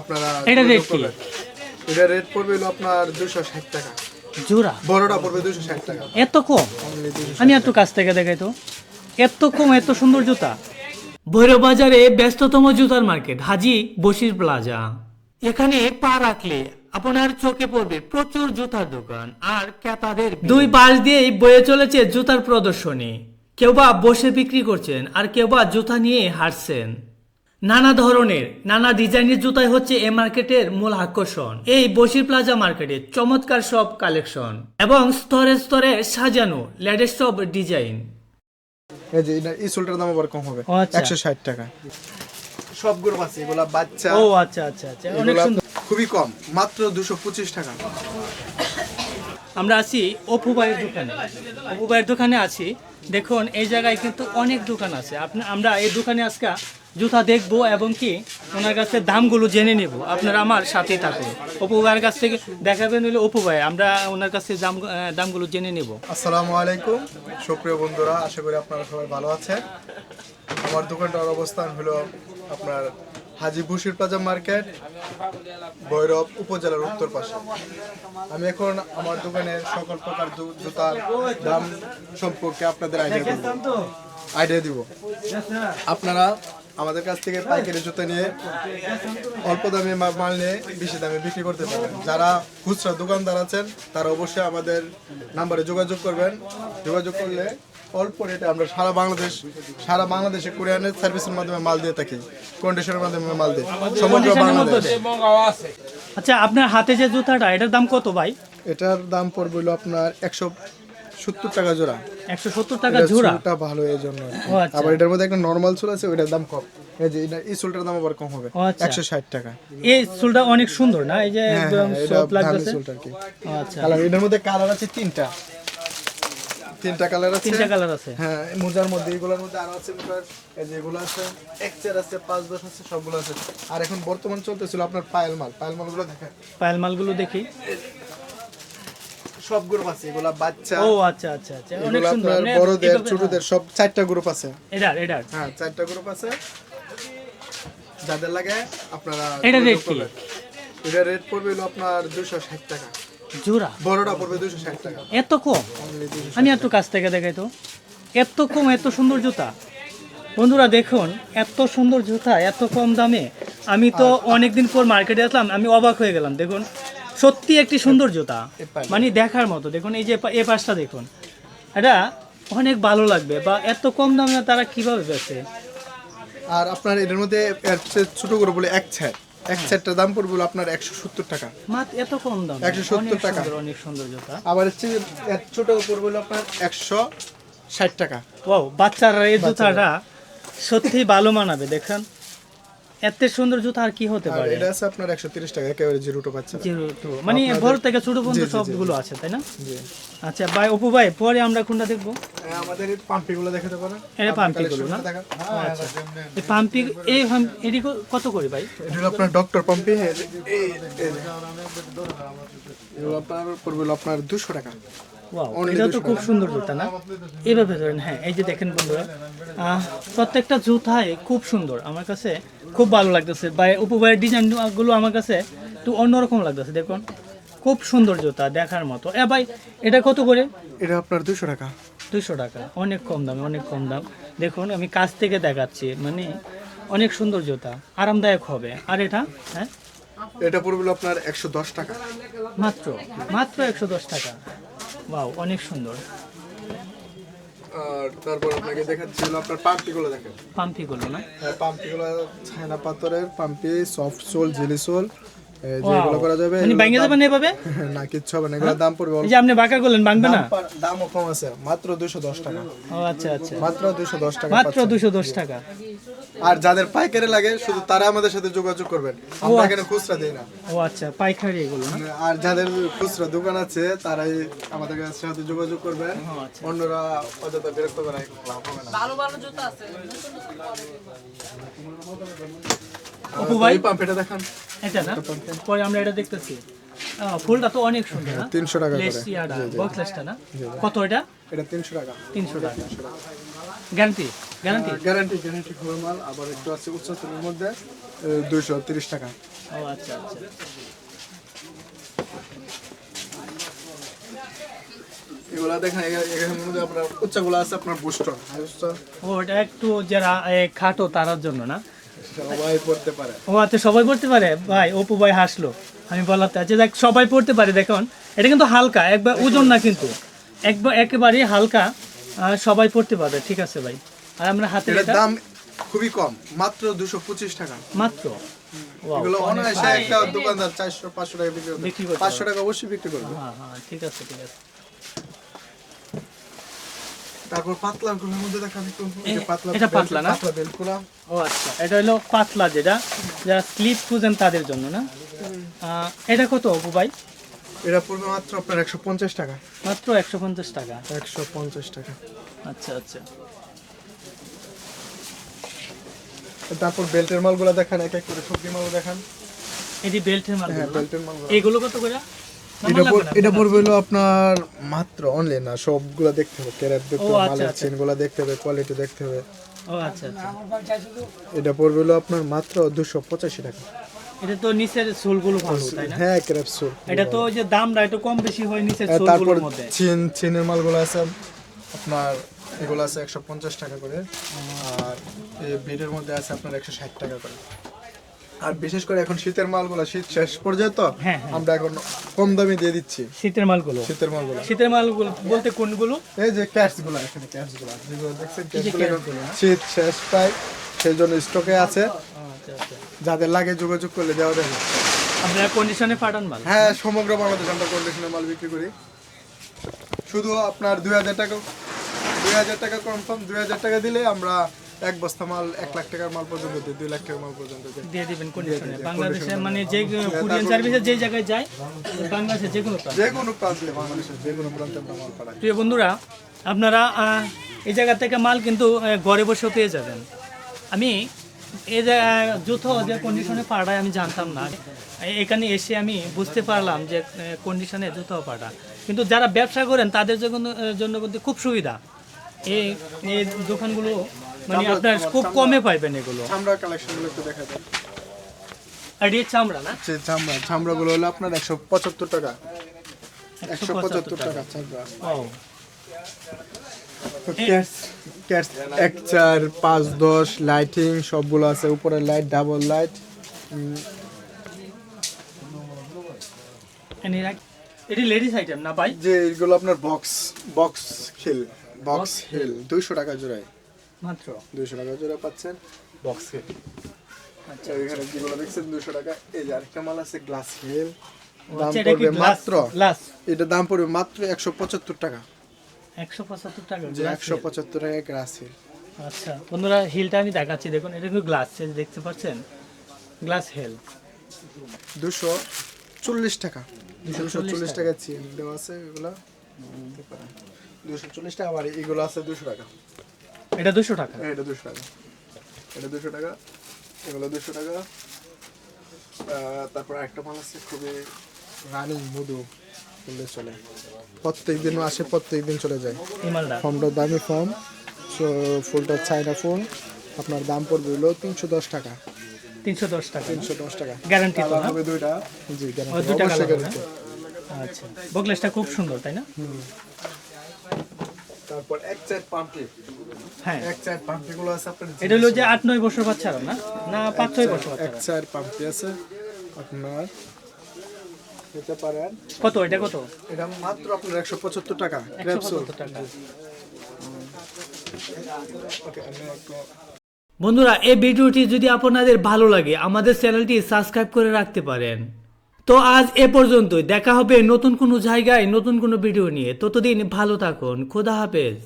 আপনারা এটা কি? এটা রেট পড়বে হলো আপনার দুশো ষাট টাকা। জোড়া? বড়টা পড়বে দুশো ষাট টাকা। এত কম? আমি একটু কাছ থেকে দেখাই তো। এত কম এত সুন্দর জুতা। ভৈরব বাজারে ব্যস্ততম জুতার মার্কেট হাজি বশির প্লাজা। এখানে পা রাখলে আপনার চোখে পড়বে প্রচুর জুতার দোকান আর ক্রেতাদের দুই পাশ দিয়েই বয়ে চলেছে জুতার প্রদর্শনী। কেউ বা বসে বিক্রি করছেন আর কেউ বা জুতা নিয়ে হাঁটছেন। নানা ধরনের নানা ডিজাইনের জুতাই হচ্ছে এ মার্কেটের মূল আকর্ষণ। এই বসির প্লাজা মার্কেটে চমৎকার সব কালেকশন এবং স্তরে স্তরে সাজানো লেটেস্ট সব ডিজাইন। এই যে এই সোলটার দাম আবার কম হবে। ও, আচ্ছা। একশো ষাট টাকা। সব গ্রুপ আছে এগুলা বাচ্চা। ও আচ্ছা আচ্ছা আচ্ছা অনেক সুন্দর। খুবই কম মাত্র দুশো পঁচিশ টাকা। আমরা আছি অপু ভাইয়ের দোকানে। অপু ভাইয়ের দোকানে আছি। দেখুন এই জায়গায় কিন্তু অনেক দোকান আছে। আপনি আমরা এই দোকানে আজকে জুতা দেখব এবং কি ওনার কাছে দামগুলো জেনে নেব। আপনারা আমার সাথেই থাকুন। অপু ভাইয়ের কাছ থেকে দেখাবেন হলে অপু ভাই আমরা ওনার কাছে দাম দামগুলো জেনে নেব। আসসালামু আলাইকুম। সুপ্রিয় বন্ধুরা আশা করি আপনারা সবাই ভালো আছেন। আমার দোকানটার অবস্থান হলো আপনার হাজি বুশির প্লাজা মার্কেট ভৈরব উপজেলার উত্তর পাশে। আমি এখন আমার দোকানের সকল প্রকার জুতার দাম সম্পর্কে আপনাদের আইডিয়া দিব। আইডিয়া দিব। আপনারা আমাদের কাছ থেকে পাইকারি জুতো নিয়ে অল্প দামে মাল নিয়ে বেশি দামে বিক্রি করতে পারবেন। যারা খুচরা দোকানদার আছেন তারা অবশ্যই আমাদের নাম্বারে যোগাযোগ করবেন। যোগাযোগ করলে অল্প রেটে আমরা সারা বাংলাদেশ সারা বাংলাদেশে কোরিয়ানের সার্ভিসের মাধ্যমে মাল দিয়ে থাকি। কন্ডিশনের মাধ্যমে মাল দিই সমগ্র বাংলাদেশ। আচ্ছা আপনার হাতে যে জুতাটা এটার দাম কত ভাই? এটার দাম পড়বে হলো আপনার একশো সত্তর টাকা জোড়া। একশো সত্তর টাকা জোড়া? ভালো এই জন্য। আচ্ছা। আবার এটার মধ্যে একটা নর্মাল চুল আছে ওইটার দাম কম। এই যে এই চুলটার দাম আবার কম হবে। আচ্ছা। একশো ষাট টাকা। এই চুলটা অনেক সুন্দর না? এই যে হ্যাঁ, একদম হ্যাঁ, সফট দামি চুলটা আর কি। আচ্ছা। এটার মধ্যে কালার আছে তিনটা। তিনটা কালার আছে। তিনটা কালার আছে। হ্যাঁ মোজার মধ্যে এগুলোর মধ্যে আরও আছে মোজার। এই যে এগুলো আছে এক্সের আছে পাঁচ দশ আছে সবগুলো আছে। আর এখন বর্তমান চলতেছিল আপনার পায়েল মাল। পায়েল মালগুলো দেখেন। পায়েল মালগুলো দেখি। সব গ্রুপ আছে এগুলা বাচ্চা ও আচ্ছা আচ্ছা আচ্ছা অনেক সুন্দর মানে বড়দের ছোটদের সব চারটা গ্রুপ আছে। হ্যাঁ চারটা গ্রুপ আছে। যাদের লাগে আপনারা এটা rate কি? এটা রেট পড়বে হলো আপনার দুশো ষাট টাকা। জোড়া? বড়টা পড়বে দুশো ষাট টাকা। এত কম? আমি একটু কাছ থেকে দেখাই তো। এত কম এত সুন্দর জুতা। বন্ধুরা দেখুন এত সুন্দর জুতা এত কম দামে। আমি তো অনেকদিন পর মার্কেটে আসলাম আমি অবাক হয়ে গেলাম। দেখুন সত্যি একটি সুন্দর জুতা মানে দেখার মতো। দেখুন এই যে এ পাশটা দেখুন। এটা অনেক ভালো লাগবে বা এত কম দামে তারা কীভাবে বেচে? আর আপনার এটার মধ্যে ছোট করে বলে এক ছাড়। এক ছাড়টার দাম পড়বে আপনার একশো সত্তর টাকা। মাত্র এত কম দাম? 170 অনেক টাকা। অনেক সুন্দর জুতা আবার হচ্ছে ছোট পড়বে আপনার একশো ষাট টাকা। ও বাচ্চারা এই জুতাটা সত্যি ভালো মানাবে দেখেন। এত সুন্দর জুতা আর কি হতে পারে? এটা আছে আপনার একশো তিরিশ টাকা একেবারে জিরোটো পাচ্ছে। Zero two. মানে বড় থেকে ছোট পর্যন্ত সবগুলো আছে তাই না? আচ্ছা ভাই অপু ভাই পরে আমরা কোনটা দেখব? আমাদের এই পাম্পিগুলো দেখাতে পারেন। এটা পাম্পিগুলো না? দেখান আচ্ছা। এই পাম্পি এই পাম্প- এটি ক- কত করে ভাই? এটা হলো আপনার ডক্টর পাম্পি এই এই। এই আপনার পড়বে আপনার দুশো টাকা। ওয়াও Only এটা তো খুব সুন্দর জুতা না? এইভাবে ধরেন হ্যাঁ এই যে দেখেন বন্ধুরা প্রত্যেকটা জুতাই খুব সুন্দর। আমার কাছে খুব ভালো লাগতেছে। ভাই উপু ভাইয়ের ডিজাইনগুলো আমার কাছে একটু অন্যরকম লাগতেছে দেখুন। খুব সুন্দর জুতা দেখার মতো। এ ভাই এটা কত করে? এটা আপনার দুশো টাকা। দুশো টাকা। অনেক কম দামে অনেক কম দাম। দেখুন আমি কাছ থেকে দেখাচ্ছি মানে অনেক সুন্দর জুতা। আরামদায়ক হবে। আর এটা হ্যাঁ? এটা পড়বে আপনার একশো দশ টাকা। মাত্র মাত্র একশো দশ টাকা। বাও অনেক সুন্দর। আর তারপর আপনাকে দেখাচ্ছিল আপনার পাম্পিগুলো দেখেন। পাম্পিগুলো না? হ্যাঁ, পাম্পিগুলো ছায়না পাথরের পাম্পি সফট সোল জেলি সোল যে এগুলো করা যাবে মানে ভেঙে যাবেন এভাবে? না কিচ্ছু হবে না এগুলোর দাম পড়বে এই যে আপনি বাঁকা করলেন ভাঙবে না? দামও কম আছে মাত্র দুশো দশ টাকা। ও আচ্ছা আচ্ছা। মাত্র টাকা মাত্র টাকা। আর যাদের পাইকারি লাগে শুধু তারা আমাদের সাথে যোগাযোগ করবেন। আমরা এখানে খুচরা দিই না? ও আচ্ছা পাইকারি এগুলো না? আর যাদের খুচরা দোকান আছে তারাই আমাদের সাথে যোগাযোগ করবেন। আচ্ছা। অন্যরা অযথা বিরক্ত করা লাভ হবে না। অপু ভাই? পাম্পিটা দেখান। এটা না? পরে আমরা এটা দেখতেছি। ফুলটা তো অনেক সুন্দর না? 300 টাকা করে। বক্সলেসটা না? কত এটা? এটা তিনশো টাকা। তিনশো টাকা। গ্যারান্টি? গ্যারান্টি? গ্যারান্টি গ্যারান্টি খোলা মাল আবার একটু আছে উচ্চতরের মধ্যে দুইশো তিরিশ টাকা। ও আচ্ছা আচ্ছা। এগুলা দেখেন এ- এখানের মধ্যে আপনার উচ্চগুলো আছে আপনার বুস্টার। উচ্চ ও এটা একটু যারা খাটো তারার জন্য না? সবাই পড়তে পারে। ও আচ্ছা সবাই পড়তে পারে? ভাই অপু ভাই হাসলো। আমি বললাম তো, আচ্ছা দেখ সবাই পড়তে পারে দেখুন এটা কিন্তু হালকা একবার ওজন না কিন্তু। একবার একেবারেই হালকা সবাই পড়তে পারবে ঠিক আছে ভাই। আর আমরা হাতে এটা দাম খুবই কম মাত্র দুশো পঁচিশ টাকা। মাত্র? এগুলো অনায়াসে একটা দোকানদার টাকা বিক্রি করবে টাকা অবশ্যই বিক্রি করবে। হ্যাঁ হ্যাঁ ঠিক আছে ঠিক আছে। তারপর পাতলা গুলোর মধ্যে পাতলা এটা পাতলা না? পাতলা ও আচ্ছা এটা হলো পাতলা যেটা যারা স্লিপ খুঁজেন তাদের জন্য না? এটা কত অপু ভাই? এটা পড়বে মাত্র আপনার একশো পঞ্চাশ টাকা। মাত্র একশো পঞ্চাশ টাকা? একশো পঞ্চাশ টাকা। আচ্ছা আচ্ছা। তারপর বেল্টের মালগুলো দেখান এক এক করে সবজি মাল দেখান। এটি বেল্টের মাল হ্যাঁ বেল্টের মালগুলো। এগুলো কত করে? এটা পড়বে হলো আপনার মাত্র অনলি না সবগুলো দেখতে হবে। ক্যারেট দেখতে হবে আচ্ছা, মালের আচ্ছা। চেনগুলো দেখতে হবে কোয়ালিটি দেখতে হবে। ও আচ্ছা আচ্ছা। এটা পড়বে হলো আপনার মাত্র দুশো পঁচাশি টাকা। এটা তো নিচের সোলগুলো ভালো তাই না? হ্যাঁ ক্যাপসুল এটা তো যে দামটা একটু কম বেশি হয় নিচের সোলগুলোর মধ্যে। চিন চিনের মালগুলো আছে আপনার এগুলো আছে একশো পঞ্চাশ টাকা করে। আর এই বিটের মধ্যে আছে আপনার একশো ষাট টাকা করে। আর বিশেষ করে এখন শীতের মালগুলো শীত শেষ পর্যায়ে তো হ্যাঁ, হ্যাঁ। আমরা এখন কম দামে দিয়ে দিচ্ছি। শীতের মালগুলো? শীতের মালগুলো। শীতের মালগুলো বলতে কোনগুলো? এই যে ক্যাটসগুলো এখানে যেগুলো দেখছেন হ্যাঁ? শীত শেষ প্রায় সেই জন্য স্টকে আছে। আচ্ছা আচ্ছা। যাদের লাগে যোগাযোগ করলে দেওয়া যাবে। আপনারা কন্ডিশনে পাঠান মাল? হ্যাঁ সমগ্র বাংলাদেশ আমরা কন্ডিশনের মাল বিক্রি করি। শুধু আপনার দুই হাজার টাকা দুই হাজার টাকা কনফার্ম দুই হাজার টাকা দিলে আমরা এক বস্তা মাল এক লাখ টাকার মাল পর্যন্ত দিই দুই লাখ টাকার মাল পর্যন্ত দিয়ে। দিবেন কন্ডিশনে বাংলাদেশে মানে যে কুরিয়ান সার্ভিসে যে জায়গায় যায় বাংলাদেশে যে কোনো যে কোনো প্রান্তে বাংলাদেশের যে কোনো প্রান্তে আমরা মাল পাঠাই। প্রিয় বন্ধুরা আপনারা এই জায়গা থেকে মাল কিন্তু ঘরে বসেও পেয়ে যাবেন। আমি এই যে যে কন্ডিশনে পাঠায় আমি জানতাম না। এখানে এসে আমি বুঝতে পারলাম যে কন্ডিশনে জুতো পাঠা কিন্তু যারা ব্যবসা করেন তাদের জন্য জন্য কিন্তু খুব সুবিধা। এই দোকানগুলো মানে আপনার খুব কমে পাইবেন এগুলো। চামড়া কালেকশনগুলো একটু দেখা যায় আর এই চামড়া না? যে চামড়া চামড়াগুলো হলো আপনার একশো পঁচাত্তর টাকা। একশো পঁচাত্তর টাকা চামড়া। ও। ক্যাটস ক্যাটস এক চার পাঁচ দশ লাইটিং সবগুলো আছে। উপরে লাইট ডাবল লাইট এটি লেডিস আইটেম না ভাই? যে এগুলো আপনার box box heel box heel দুইশো টাকা জোড়ায়। মাত্র? দুইশো টাকা জোড়া পাচ্ছেন। বক্স হিল আচ্ছা এখানে যেগুলো দেখছেন? দুইশো টাকা। এই যে আরেকটা মাল আছে গ্লাস হিল দাম আচ্ছা, পড়বে মাত্র গ্লাস এটা দাম পড়বে মাত্র একশো পঁচাত্তর টাকা। একশো পঁচাত্তর টাকা একশো। পঁচাত্তর টাকা গ্লাস হিল আচ্ছা বন্ধুরা হিলটা আমি দেখাচ্ছি। দেখুন এটা কিন্তু গ্লাস দেখতে পাচ্ছেন? গ্লাস হেল দুশো চল্লিশ টাকা। দুশো 240 চল্লিশ টাকা। চেন দেওয়া আছে এগুলো। দুশো চল্লিশ টাকা আবার এগুলো আছে দুশো টাকা। এটা দুশো টাকা। হ্যাঁ, এটা দুশো টাকা। এটা দুশো টাকা এগুলো দুশো টাকা। তারপর একটা মাল আছে খুবই রানিং মধু বললে চলে। প্রত্যেক দিন আসে প্রত্যেক দিন চলে যায়। ফর্মটা দামি ফর্ম সো ফুলটা চাইনা ফুল আপনার দাম পড়বে হলো তিনশো দশ টাকা। তিনশো দশ টাকা তিনশো দশ টাকা। গ্যারান্টি তো হবে দুইটা। জি guarantee, দুইটা guarantee। আচ্ছা। বকলেসটা খুব সুন্দর তাই না? তারপর এক চার পাম্পি হ্যাঁ। এক চার পাম্পি গুলো আছে আপনার এটা হলো যে আট নয় বছর বাচ্চারা না? না পাঁচ ছয় বছর এক চার পাম্পি আছে আপনার নিতে পারেন। কত? এটা কত? এটা মাত্র আপনার একশো পঁচাত্তর টাকা। একশো টাকা। ওকে আমি একটু বন্ধুরা এই ভিডিওটি যদি আপনাদের ভালো লাগে আমাদের চ্যানেলটি সাবস্ক্রাইব করে রাখতে পারেন। তো আজ এ পর্যন্তই। দেখা হবে নতুন কোনো জায়গায় নতুন কোনো ভিডিও নিয়ে। ততদিন ভালো থাকুন। খোদা হাফেজ।